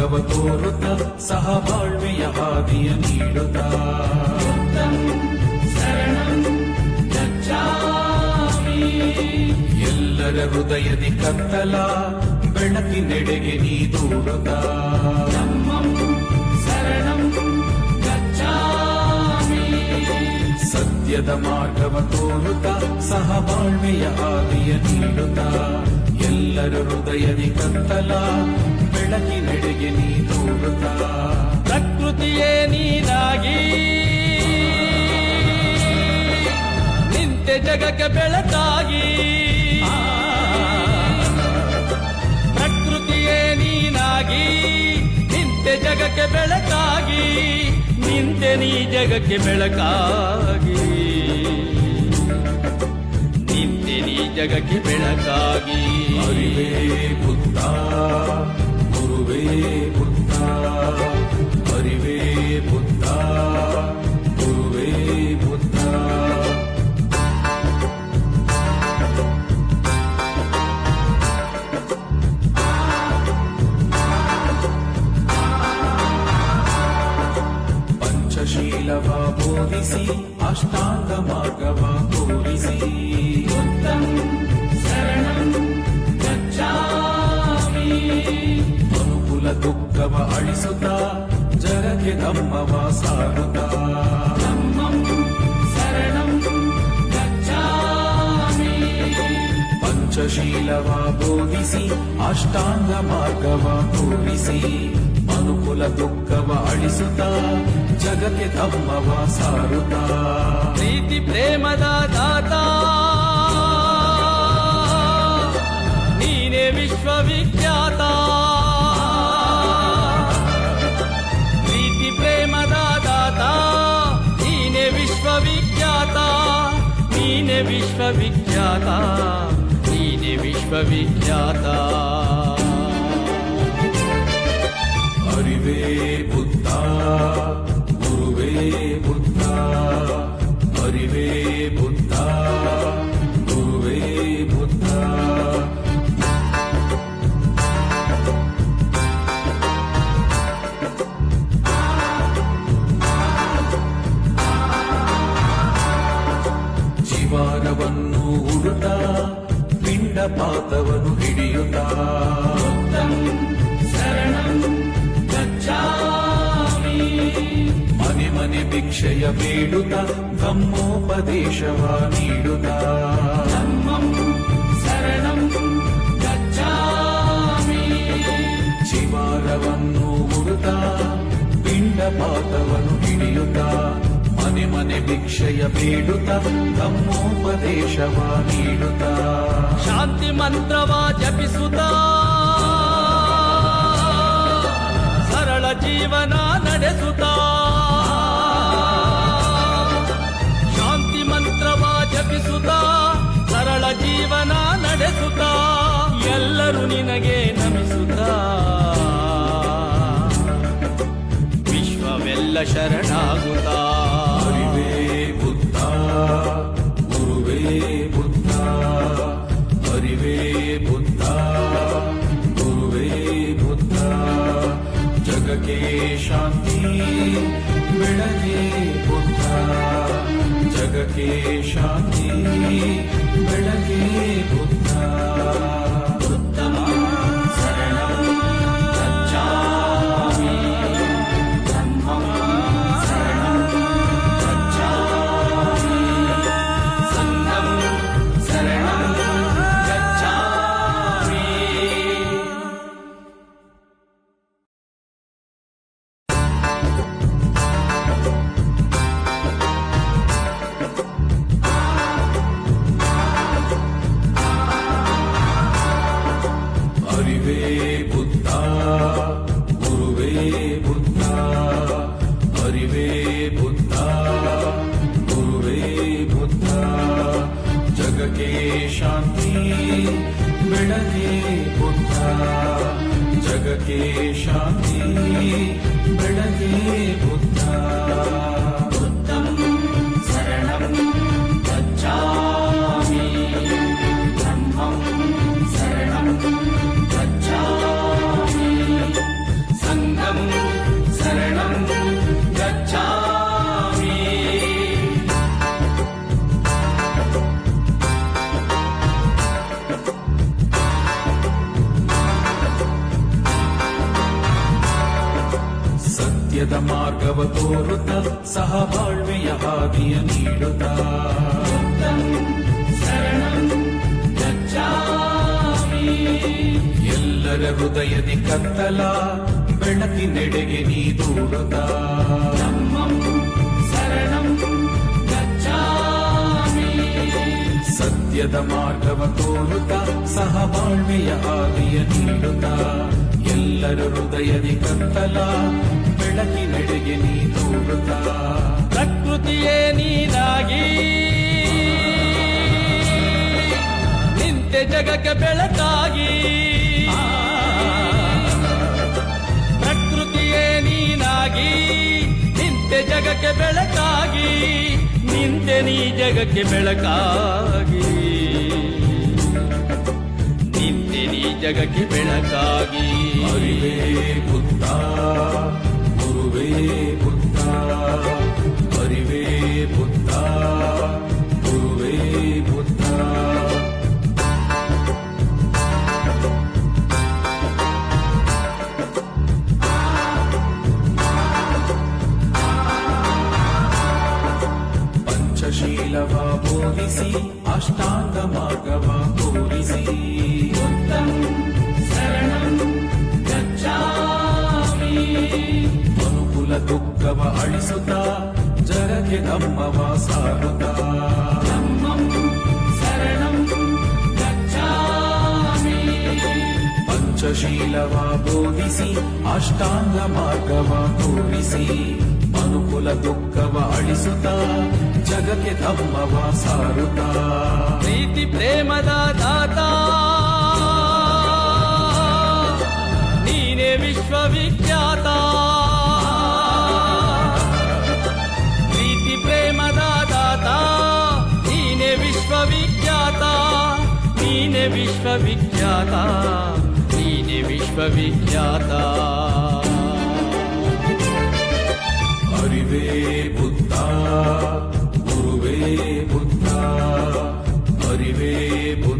ಮಾರ್ಗವ ತೋರುತ್ತ ಸಹಬಾಳ್ವೆಯ ಹಾದಿಯ ನೀಡುತ್ತ. ಎಲ್ಲರ ಹೃದಯದಿ ಕತ್ತಲ ಬೆಳಕಿನೆಡೆಗೆ ನೀ ದೂಡುತ್ತ ಸತ್ಯದ ಮಾರ್ಗವ ತೋರುತ್ತ ಸಹಬಾಳ್ವೆಯ ಹಾದಿಯ ನೀಡುತ್ತ. ಎಲ್ಲರ ಹೃದಯದಿ ಕತ್ತಲ ಬೆಳಕಿನೆಡೆಗೆ ನೀ ದೂಡುತ್ತ ಪ್ರಕೃತಿಯೇ ನೀನಾಗಿ. ನಿಂತೆ ಜಗಕ್ಕೆ ಬೆಳಕಾಗಿ. ಪ್ರಕೃತಿಯೇ ನೀನಾಗಿ, ನಿಂತೆ ಜಗಕ್ಕೆ ಬೆಳಕಾಗಿ, ನಿಂತೆ ನೀ ಜಗಕ್ಕೆ ಬೆಳಕಾಗಿ. ನಿಂತೆ ನೀ ಜಗಕ್ಕೆ ಬೆಳಕಾಗಿ. ಅರಿವೇ குருவே புத்தா அறிவே புத்தா குருவே ಪಂಚಶೀಲವ ಬೋಧಿಸಿ ಅಷ್ಟಾಂಗ ಮಾರ್ಗವ ತೋರಿಸಿ ಮನುಕುಲ ದುಃಖವ ಅಳಿಸುತ್ತ ಜಗಕ್ಕೆ ಧಮ್ಮವ ಸಾರುತ್ತ ಪ್ರೀತಿ ಪ್ರೇಮದ ದಾತ ನೀನೇ ವಿಶ್ವವಿಖ್ಯಾತ ಪ್ರೀತಿ ಪ್ರೇಮದ ದಾತ ನೀನೇ ವಿಶ್ವವಿಖ್ಯಾತ ನೀನೇ ವಿಶ್ವವಿಖ್ಯಾತ വിശ്വവിഖ്യാത ಮನೆ ಮನೆ ಭಿಕ್ಷೆಯ ಬೇಡುತ್ತ ಧಮ್ಮೋಪದೇಶವ ನೀಡುತ್ತ ಶಿವಾರವನ್ನು ಉಡುತ್ತ ಪಿಂಡ ಪಾತವನ್ನು ಹಿಡಿಯುತ್ತ ಮನೆ ಮನೆ ಭಿಕ್ಷೆಯ ಬೇಡುತ್ತ ಧಮ್ಮೋಪದೇಶವ ನೀಡುತ್ತ ಶಾಂತಿ ಮಂತ್ರವ ಜಪಿಸುತ್ತ ಸರಳ ಜೀವನ ನಡೆಸುತ್ತ शरणागुता बड़के शांति बड़के ಸತ್ಯದ ಮಾರ್ಗವ ತೋರುತ್ತ ಸಹಬಾಳ್ವೆಯ ಹಾದಿಯ ನೀಡುತ್ತ. ಎಲ್ಲರ ಹೃದಯದಿ ಕತ್ತಲ ಬೆಳಕಿನೆಡೆಗೆ ನೀ ದೂಡುತ್ತ ಸತ್ಯದ ಮಾರ್ಗವ ತೋರುತ್ತ ಸಹಬಾಳ್ವೆಯ ಹಾದಿಯ ನೀಡುತ್ತ. ಎಲ್ಲರ ಹೃದಯದಿ ಕತ್ತಲ ಬೆಳಕಿನೆಡೆಗೆ ನೀ ತೋರುತ್ತ. ಪ್ರಕೃತಿಯೇ ನೀನಾಗಿ. ನಿಂತೆ ಜಗಕ್ಕೆ ಬೆಳಕಾಗಿ. ಪ್ರಕೃತಿಯೇ ನೀನಾಗಿ. ನಿಂತೆ ಜಗಕ್ಕೆ ಬೆಳಕಾಗಿ. ನಿಂತೆ ನೀ ಜಗಕ್ಕೆ ಬೆಳಕಾಗಿ. ನಿಂತೆ ನೀ ಜಗಕ್ಕೆ ಬೆಳಕಾಗಿ. ಅರಿವೇ ಬುದ್ಧ హరివే బుద్ధ హరివే బుద్ధ గురువే బుద్ధ పంచశీలవా ದುಃಖವ ಅಳಿಸುತ್ತ ಜಗಕ್ಕೆ ಧಮ್ಮವ ಸಾರುತ್ತ ಪಂಚಶೀಲವ ಬೋಧಿಸಿ ಅಷ್ಟಾಂಗ ಮಾರ್ಗವ ತೋರಿಸಿ ಮನುಕುಲ ದುಃಖವ ಅಳಿಸುತ್ತ ಜಗಕ್ಕೆ ಧಮ್ಮವ ಸಾರುತ್ತ ಪ್ರೀತಿ ಪ್ರೇಮದ ದಾತ ನೀನೇ ವಿಶ್ವವಿಖ್ಯಾತ విశ్వవిఖ్యాత. నీనే విశ్వవిఖ్యాత. హరివే బుద్ధ గురువే బుద్ధ. హరివే బుద్ధ.